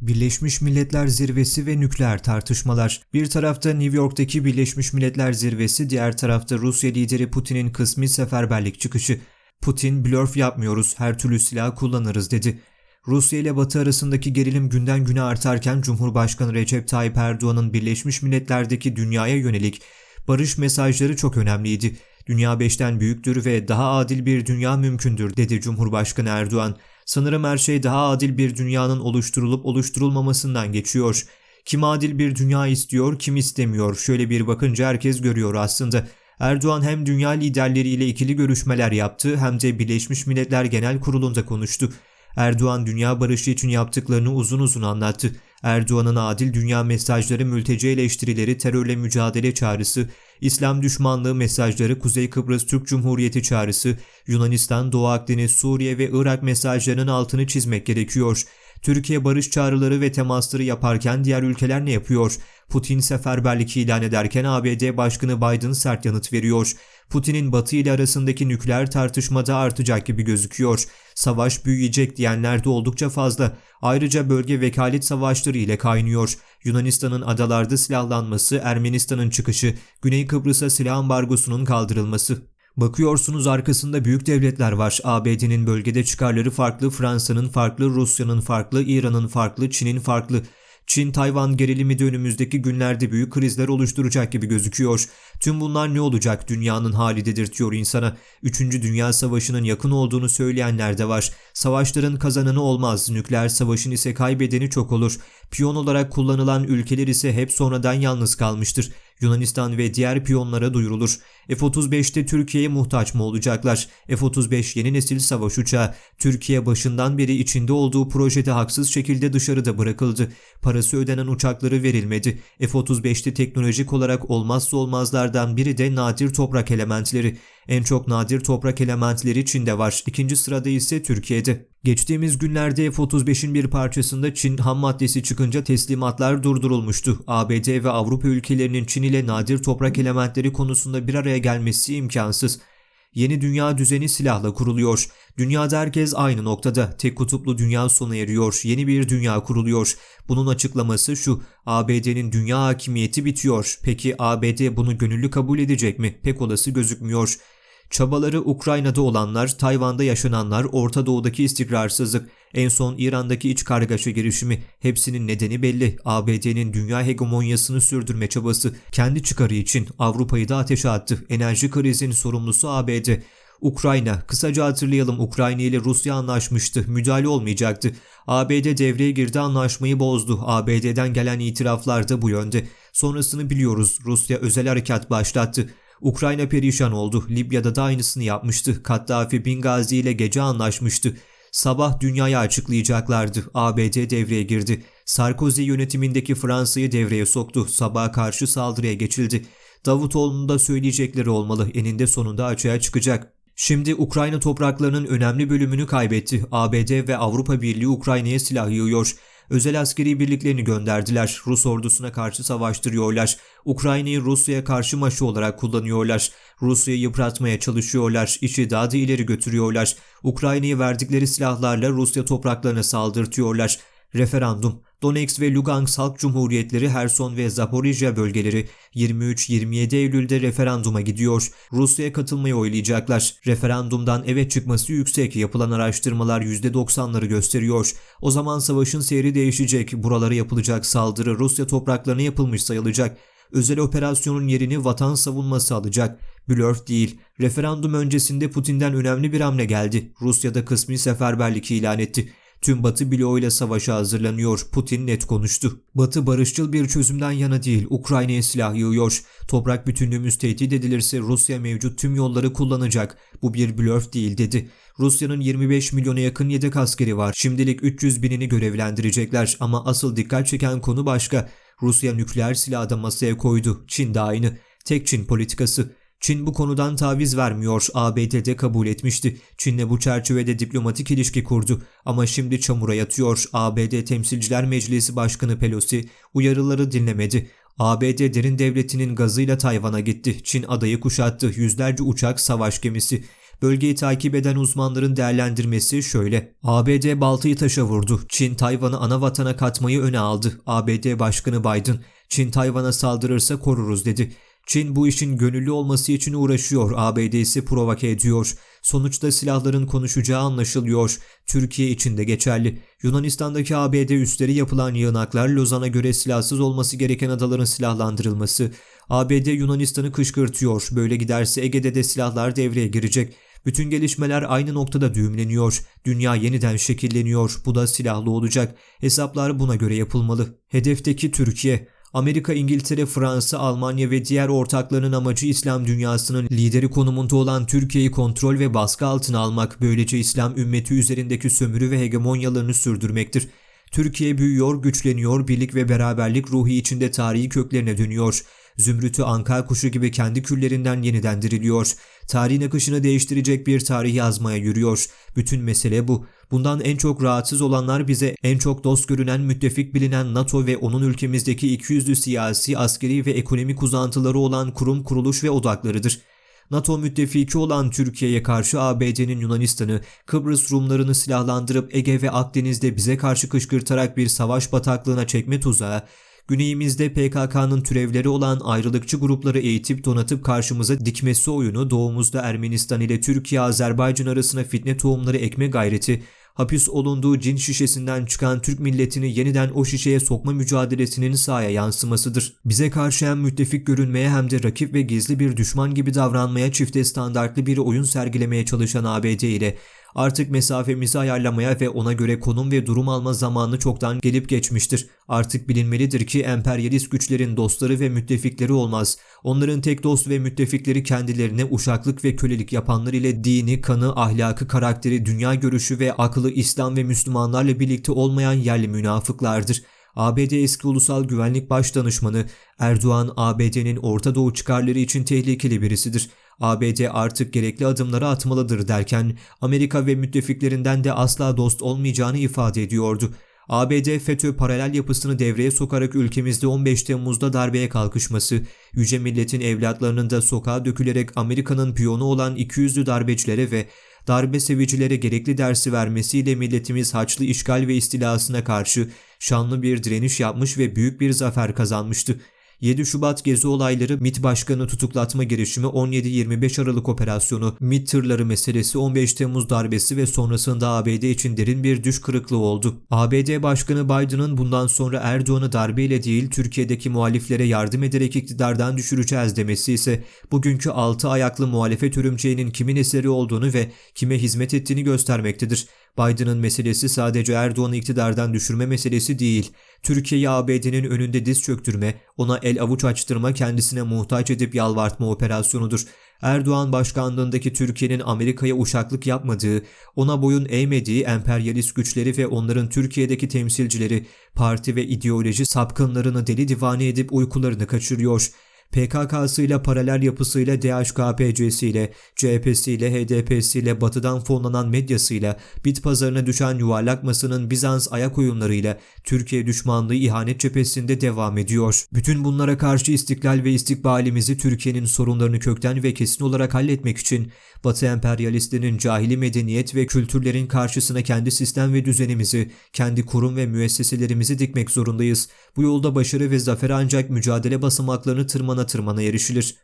Birleşmiş Milletler Zirvesi ve nükleer tartışmalar. Bir tarafta New York'taki Birleşmiş Milletler Zirvesi, diğer tarafta Rusya lideri Putin'in kısmi seferberlik çıkışı. Putin, blörf yapmıyoruz, her türlü silah kullanırız dedi. Rusya ile Batı arasındaki gerilim günden güne artarken Cumhurbaşkanı Recep Tayyip Erdoğan'ın Birleşmiş Milletler'deki dünyaya yönelik barış mesajları çok önemliydi. Dünya beşten büyüktür ve daha adil bir dünya mümkündür dedi Cumhurbaşkanı Erdoğan. Sanırım her şey daha adil bir dünyanın oluşturulup oluşturulmamasından geçiyor. Kim adil bir dünya istiyor, kim istemiyor. Şöyle bir bakınca herkes görüyor aslında. Erdoğan hem dünya liderleriyle ikili görüşmeler yaptı hem de Birleşmiş Milletler Genel Kurulu'nda konuştu. Erdoğan dünya barışı için yaptıklarını uzun uzun anlattı. Erdoğan'ın adil dünya mesajları, mülteci eleştirileri, terörle mücadele çağrısı, İslam düşmanlığı mesajları, Kuzey Kıbrıs Türk Cumhuriyeti çağrısı, Yunanistan, Doğu Akdeniz, Suriye ve Irak mesajlarının altını çizmek gerekiyor. Türkiye barış çağrıları ve temasları yaparken diğer ülkeler ne yapıyor? Putin seferberlik ilan ederken ABD Başkanı Biden sert yanıt veriyor. Putin'in Batı ile arasındaki nükleer tartışmada artacak gibi gözüküyor. Savaş büyüyecek diyenler de oldukça fazla. Ayrıca bölge vekalet savaşları ile kaynıyor. Yunanistan'ın adalarda silahlanması, Ermenistan'ın çıkışı, Güney Kıbrıs'a silah ambargosunun kaldırılması. Bakıyorsunuz arkasında büyük devletler var. ABD'nin bölgede çıkarları farklı, Fransa'nın farklı, Rusya'nın farklı, İran'ın farklı, Çin'in farklı. Çin-Tayvan gerilimi de önümüzdeki günlerde büyük krizler oluşturacak gibi gözüküyor. Tüm bunlar ne olacak dünyanın hali dedirtiyor insana. Üçüncü Dünya Savaşı'nın yakın olduğunu söyleyenler de var. Savaşların kazananı olmaz, nükleer savaşın ise kaybedeni çok olur. Piyon olarak kullanılan ülkeler ise hep sonradan yalnız kalmıştır. Yunanistan ve diğer piyonlara duyurulur. F-35'te Türkiye'ye muhtaç mı olacaklar? F-35 yeni nesil savaş uçağı. Türkiye başından beri içinde olduğu projede haksız şekilde dışarıda bırakıldı. Parası ödenen uçakları verilmedi. F-35'te teknolojik olarak olmazsa olmazlardan biri de nadir toprak elementleri. En çok nadir toprak elementleri Çin'de var. İkinci sırada ise Türkiye'de. Geçtiğimiz günlerde F-35'in bir parçasında Çin ham maddesi çıkınca teslimatlar durdurulmuştu. ABD ve Avrupa ülkelerinin Çin ile nadir toprak elementleri konusunda bir araya gelmesi imkansız. Yeni dünya düzeni silahla kuruluyor. Dünyada herkes aynı noktada. Tek kutuplu dünya sona eriyor. Yeni bir dünya kuruluyor. Bunun açıklaması şu. ABD'nin dünya hakimiyeti bitiyor. Peki ABD bunu gönüllü kabul edecek mi? Pek olası gözükmüyor. Çabaları Ukrayna'da olanlar, Tayvan'da yaşananlar, Orta Doğu'daki istikrarsızlık, en son İran'daki iç kargaşa girişimi hepsinin nedeni belli. ABD'nin dünya hegemonyasını sürdürme çabası kendi çıkarı için Avrupa'yı da ateşe attı. Enerji krizinin sorumlusu ABD. Ukrayna, kısaca hatırlayalım Ukrayna ile Rusya anlaşmıştı, müdahale olmayacaktı. ABD devreye girdi anlaşmayı bozdu. ABD'den gelen itiraflar da bu yönde. Sonrasını biliyoruz. Rusya özel harekat başlattı. Ukrayna perişan oldu. Libya'da da aynısını yapmıştı. Kaddafi Bingazi ile gece anlaşmıştı. Sabah dünyaya açıklayacaklardı. ABD devreye girdi. Sarkozy yönetimindeki Fransa'yı devreye soktu. Sabaha karşı saldırıya geçildi. Davutoğlu'nun da söyleyecekleri olmalı. Eninde sonunda açığa çıkacak. Şimdi Ukrayna topraklarının önemli bölümünü kaybetti. ABD ve Avrupa Birliği Ukrayna'ya silah yığıyor. Özel askeri birliklerini gönderdiler. Rus ordusuna karşı savaştırıyorlar. Ukrayna'yı Rusya'ya karşı maşı olarak kullanıyorlar. Rusya'yı yıpratmaya çalışıyorlar. İşi daha da ileri götürüyorlar. Ukrayna'yı verdikleri silahlarla Rusya topraklarına saldırtıyorlar. Referandum Donetsk ve Lugansk Halk Cumhuriyetleri Herson ve Zaporijya bölgeleri 23-27 Eylül'de referanduma gidiyor. Rusya'ya katılmayı oylayacaklar. Referandumdan evet çıkması yüksek. Yapılan araştırmalar %90'ları gösteriyor. O zaman savaşın seyri değişecek. Buralara yapılacak saldırı Rusya topraklarına yapılmış sayılacak. Özel operasyonun yerini vatan savunması alacak. Blörf değil. Referandum öncesinde Putin'den önemli bir hamle geldi. Rusya'da kısmi seferberlik ilan etti. Tüm Batı bloğuyla savaşa hazırlanıyor. Putin net konuştu. Batı barışçıl bir çözümden yana değil, Ukrayna'ya silah yığıyor. Toprak bütünlüğümüz tehdit edilirse Rusya mevcut tüm yolları kullanacak. Bu bir blöf değil dedi. Rusya'nın 25 milyona yakın yedek askeri var. Şimdilik 300 binini görevlendirecekler ama asıl dikkat çeken konu başka. Rusya nükleer silahı da masaya koydu. Çin de aynı. Tek Çin politikası. Çin bu konudan taviz vermiyor. ABD'de kabul etmişti. Çin'le bu çerçevede diplomatik ilişki kurdu. Ama şimdi çamura yatıyor. ABD Temsilciler Meclisi Başkanı Pelosi uyarıları dinlemedi. ABD derin devletinin gazıyla Tayvan'a gitti. Çin adayı kuşattı. Yüzlerce uçak, savaş gemisi. Bölgeyi takip eden uzmanların değerlendirmesi şöyle. ABD baltayı taşa vurdu. Çin Tayvan'ı ana vatana katmayı öne aldı. ABD Başkanı Biden, Çin Tayvan'a saldırırsa koruruz dedi. Çin bu işin gönüllü olması için uğraşıyor, ABD ise provoke ediyor. Sonuçta silahların konuşacağı anlaşılıyor. Türkiye için de geçerli. Yunanistan'daki ABD üsleri yapılan yığınaklar Lozan'a göre silahsız olması gereken adaların silahlandırılması. ABD Yunanistan'ı kışkırtıyor. Böyle giderse Ege'de de silahlar devreye girecek. Bütün gelişmeler aynı noktada düğümleniyor. Dünya yeniden şekilleniyor. Bu da silahlı olacak. Hesaplar buna göre yapılmalı. Hedefteki Türkiye. Amerika, İngiltere, Fransa, Almanya ve diğer ortaklarının amacı İslam dünyasının lideri konumunda olan Türkiye'yi kontrol ve baskı altına almak, böylece İslam ümmeti üzerindeki sömürü ve hegemonyalarını sürdürmektir. Türkiye büyüyor, güçleniyor, birlik ve beraberlik ruhu içinde tarihi köklerine dönüyor. Zümrütü anka kuşu gibi kendi küllerinden yeniden diriliyor. Tarihin akışını değiştirecek bir tarih yazmaya yürüyor. Bütün mesele bu. Bundan en çok rahatsız olanlar bize en çok dost görünen müttefik bilinen NATO ve onun ülkemizdeki ikiyüzlü siyasi, askeri ve ekonomik uzantıları olan kurum, kuruluş ve odaklarıdır. NATO müttefiki olan Türkiye'ye karşı ABD'nin Yunanistan'ı, Kıbrıs Rumlarını silahlandırıp Ege ve Akdeniz'de bize karşı kışkırtarak bir savaş bataklığına çekme tuzağı, güneyimizde PKK'nın türevleri olan ayrılıkçı grupları eğitip donatıp karşımıza dikmesi oyunu, doğumuzda Ermenistan ile Türkiye-Azerbaycan arasına fitne tohumları ekme gayreti, hapis olunduğu cin şişesinden çıkan Türk milletini yeniden o şişeye sokma mücadelesinin sahaya yansımasıdır. Bize karşı hem müttefik görünmeye hem de rakip ve gizli bir düşman gibi davranmaya çifte standartlı bir oyun sergilemeye çalışan ABD ile Artık mesafemizi ayarlamaya ve ona göre konum ve durum alma zamanı çoktan gelip geçmiştir. Artık bilinmelidir ki emperyalist güçlerin dostları ve müttefikleri olmaz. Onların tek dost ve müttefikleri kendilerine uşaklık ve kölelik yapanlar ile dini, kanı, ahlakı, karakteri, dünya görüşü ve aklı İslam ve Müslümanlarla birlikte olmayan yerli münafıklardır. ABD eski ulusal güvenlik başdanışmanı Erdoğan ABD'nin Orta Doğu çıkarları için tehlikeli birisidir. ABD artık gerekli adımları atmalıdır derken Amerika ve müttefiklerinden de asla dost olmayacağını ifade ediyordu. ABD FETÖ paralel yapısını devreye sokarak ülkemizde 15 Temmuz'da darbeye kalkışması, yüce milletin evlatlarının da sokağa dökülerek Amerika'nın piyonu olan ikiyüzlü darbecilere ve darbe sevicilere gerekli dersi vermesiyle milletimiz Haçlı işgal ve istilasına karşı şanlı bir direniş yapmış ve büyük bir zafer kazanmıştı. 7 Şubat gezi olayları MİT Başkanı tutuklatma girişimi 17-25 Aralık operasyonu, MİT tırları meselesi 15 Temmuz darbesi ve sonrasında ABD için derin bir düş kırıklığı oldu. ABD Başkanı Biden'ın bundan sonra Erdoğan'ı darbeyle değil Türkiye'deki muhaliflere yardım ederek iktidardan düşüreceğiz demesi ise bugünkü altı ayaklı muhalefet örümceğinin kimin eseri olduğunu ve kime hizmet ettiğini göstermektedir. Biden'ın meselesi sadece Erdoğan'ı iktidardan düşürme meselesi değil. Türkiye'yi ABD'nin önünde diz çöktürme, ona el avuç açtırma, kendisine muhtaç edip yalvartma operasyonudur. Erdoğan başkanlığındaki Türkiye'nin Amerika'ya uşaklık yapmadığı, ona boyun eğmediği emperyalist güçleri ve onların Türkiye'deki temsilcileri, parti ve ideoloji sapkınlarını deli divane edip uykularını kaçırıyor. PKK'sıyla paralel yapısıyla DHKPC'siyle, CHP'siyle, HDP'siyle, batıdan fonlanan medyasıyla, bit pazarına düşen yuvarlak masanın Bizans ayak oyunlarıyla Türkiye düşmanlığı ihanet cephesinde devam ediyor. Bütün bunlara karşı istiklal ve istikbalimizi Türkiye'nin sorunlarını kökten ve kesin olarak halletmek için Batı emperyalistlerinin cahili medeniyet ve kültürlerin karşısına kendi sistem ve düzenimizi, kendi kurum ve müesseselerimizi dikmek zorundayız. Bu yolda başarı ve zafer ancak mücadele basamaklarını tırmana tırmana erişilir.